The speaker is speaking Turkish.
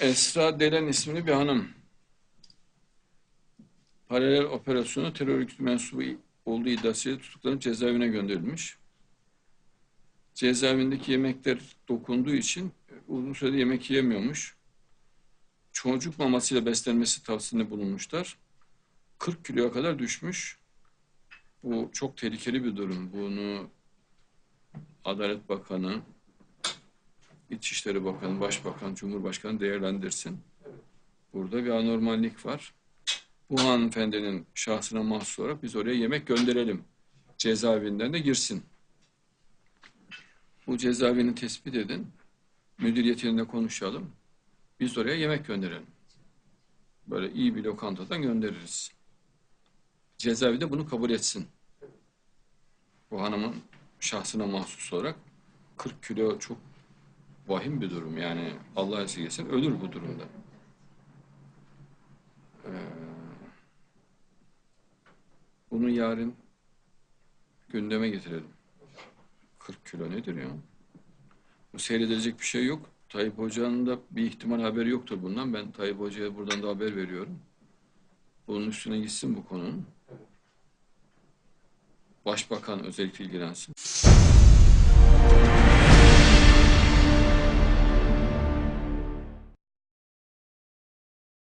Esra Delen isimli bir hanım. Paralel operasyonu terör örgütü mensubu olduğu iddiasıyla tutuklanıp cezaevine gönderilmiş. Cezaevindeki yemekler dokunduğu için uzun süre yemek yiyemiyormuş. Çocuk mamasıyla beslenmesi tavsiyesinde bulunmuşlar. 40 kiloya kadar düşmüş. Bu çok tehlikeli bir durum. Bunu Adalet Bakanı, İçişleri Bakanı, Başbakan, Cumhurbaşkanı değerlendirsin. Burada bir anormallik var. Bu hanımefendinin şahsına mahsus olarak biz oraya yemek gönderelim. Cezaevinden de girsin. Bu cezaevini tespit edin. Müdüriyetiyle konuşalım. Biz oraya yemek gönderelim. Böyle iyi bir lokantadan göndeririz. Cezaevi de bunu kabul etsin. Bu hanımın şahsına mahsus olarak 40 kilo çok vahim bir durum. Yani Allah esirgesin ölür bu durumda. Ee, bunu yarın gündeme getirelim. 40 kilo nedir ya? Bu seyredilecek bir şey yok. Tayyip Hoca'nın da bir ihtimal haberi yoktur bundan. Ben Tayyip Hoca'ya buradan da haber veriyorum. Bunun üstüne gitsin bu konunun. Başbakan özellikle ilgilensin.